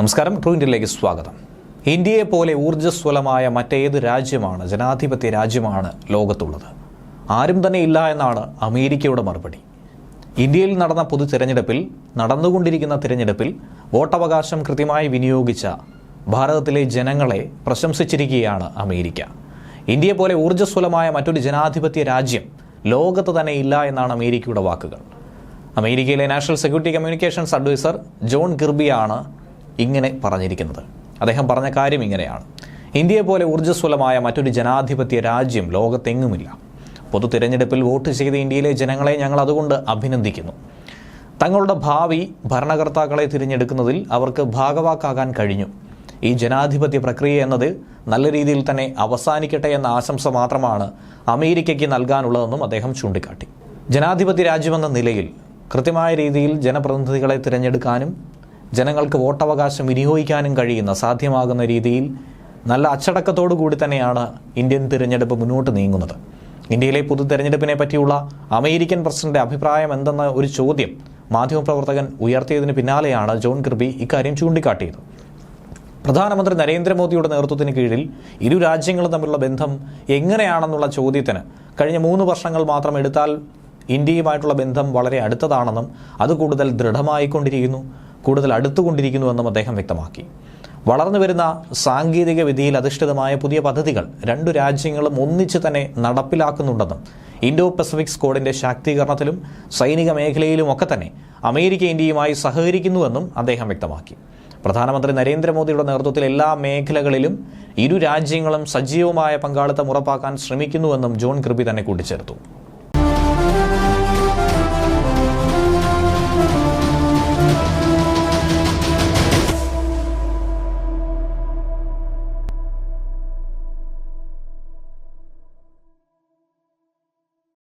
നമസ്കാരം ട്രൂ ഇന്ത്യയിലേക്ക് സ്വാഗതം. ഇന്ത്യയെ പോലെ ഊർജസ്വലമായ മറ്റേത് രാജ്യമാണ് ജനാധിപത്യ രാജ്യമാണ് ലോകത്തുള്ളത്. ആരും തന്നെ ഇല്ല എന്നാണ് അമേരിക്കയുടെ മറുപടി. ഇന്ത്യയിൽ നടന്ന പൊതു തിരഞ്ഞെടുപ്പിൽ നടന്നുകൊണ്ടിരിക്കുന്ന തിരഞ്ഞെടുപ്പിൽ വോട്ടവകാശം കൃത്യമായി വിനിയോഗിച്ച ഭാരതത്തിലെ ജനങ്ങളെ പ്രശംസിച്ചിരിക്കുകയാണ് അമേരിക്ക. ഇന്ത്യയെ പോലെ ഊർജസ്വലമായ മറ്റൊരു ജനാധിപത്യ രാജ്യം ലോകത്ത് തന്നെ ഇല്ല എന്നാണ് അമേരിക്കയുടെ വാക്കുകൾ. അമേരിക്കയിലെ national security communications adviser John ഗിർബിയാണ് ഇങ്ങനെ പറഞ്ഞിരിക്കുന്നത്. അദ്ദേഹം പറഞ്ഞ കാര്യം ഇങ്ങനെയാണ്. ഇന്ത്യയെ പോലെ ഊർജസ്വലമായ മറ്റൊരു ജനാധിപത്യ രാജ്യം ലോകത്തെങ്ങുമില്ല. പൊതു തിരഞ്ഞെടുപ്പിൽ വോട്ട് ചെയ്ത ഇന്ത്യയിലെ ജനങ്ങളെ ഞങ്ങൾ അതുകൊണ്ട് അഭിനന്ദിക്കുന്നു. തങ്ങളുടെ ഭാവി ഭരണകർത്താക്കളെ തിരഞ്ഞെടുക്കുന്നതിൽ അവർക്ക് ഭാഗവാക്കാകാൻ കഴിഞ്ഞു. ഈ ജനാധിപത്യ പ്രക്രിയ എന്നത് നല്ല രീതിയിൽ തന്നെ അവസാനിക്കട്ടെ എന്ന ആശംസ മാത്രമാണ് അമേരിക്കയ്ക്ക് നൽകാനുള്ളതെന്നും അദ്ദേഹം ചൂണ്ടിക്കാട്ടി. ജനാധിപത്യ രാജ്യമെന്ന നിലയിൽ കൃത്യമായ രീതിയിൽ ജനപ്രതിനിധികളെ തിരഞ്ഞെടുക്കാനും ജനങ്ങൾക്ക് വോട്ടവകാശം വിനിയോഗിക്കാനും കഴിയുന്ന സാധ്യമാകുന്ന രീതിയിൽ നല്ല അച്ചടക്കത്തോടു കൂടി തന്നെയാണ് ഇന്ത്യൻ തിരഞ്ഞെടുപ്പ് മുന്നോട്ട് നീങ്ങുന്നത്. ഇന്ത്യയിലെ പൊതു തെരഞ്ഞെടുപ്പിനെ പറ്റിയുള്ള അമേരിക്കൻ പ്രസിഡന്റ് അഭിപ്രായം എന്തെന്ന ഒരു ചോദ്യം മാധ്യമപ്രവർത്തകൻ ഉയർത്തിയതിന് പിന്നാലെയാണ് ജോൺ കിർബി ഇക്കാര്യം ചൂണ്ടിക്കാട്ടിയത്. പ്രധാനമന്ത്രി നരേന്ദ്രമോദിയുടെ നേതൃത്വത്തിന് കീഴിൽ ഇരു രാജ്യങ്ങളും തമ്മിലുള്ള ബന്ധം എങ്ങനെയാണെന്നുള്ള ചോദ്യത്തിന് കഴിഞ്ഞ മൂന്ന് വർഷങ്ങൾ മാത്രം എടുത്താൽ ഇന്ത്യയുമായിട്ടുള്ള ബന്ധം വളരെ അടുത്തതാണെന്നും അത് കൂടുതൽ ദൃഢമായിക്കൊണ്ടിരിക്കുന്നു. കൂടുതൽ അടുത്തുകൊണ്ടിരിക്കുന്നുവെന്നും അദ്ദേഹം വ്യക്തമാക്കി. വളർന്നു വരുന്ന സാങ്കേതിക വിധിയിൽ അധിഷ്ഠിതമായ പുതിയ പദ്ധതികൾ രണ്ടു രാജ്യങ്ങളും ഒന്നിച്ച് തന്നെ നടപ്പിലാക്കുന്നുണ്ടെന്നും ഇൻഡോ പസഫിക് സ്കോഡിന്റെ ശാക്തീകരണത്തിലും സൈനിക മേഖലയിലും ഒക്കെ തന്നെ അമേരിക്ക ഇന്ത്യയുമായി സഹകരിക്കുന്നുവെന്നും അദ്ദേഹം വ്യക്തമാക്കി. പ്രധാനമന്ത്രി നരേന്ദ്രമോദിയുടെ നേതൃത്വത്തിൽ എല്ലാ മേഖലകളിലും ഇരു രാജ്യങ്ങളും സജീവമായ പങ്കാളിത്തം ഉറപ്പാക്കാൻ ശ്രമിക്കുന്നുവെന്നും ജോൺ കൃപി തന്നെ കൂട്ടിച്ചേർത്തു.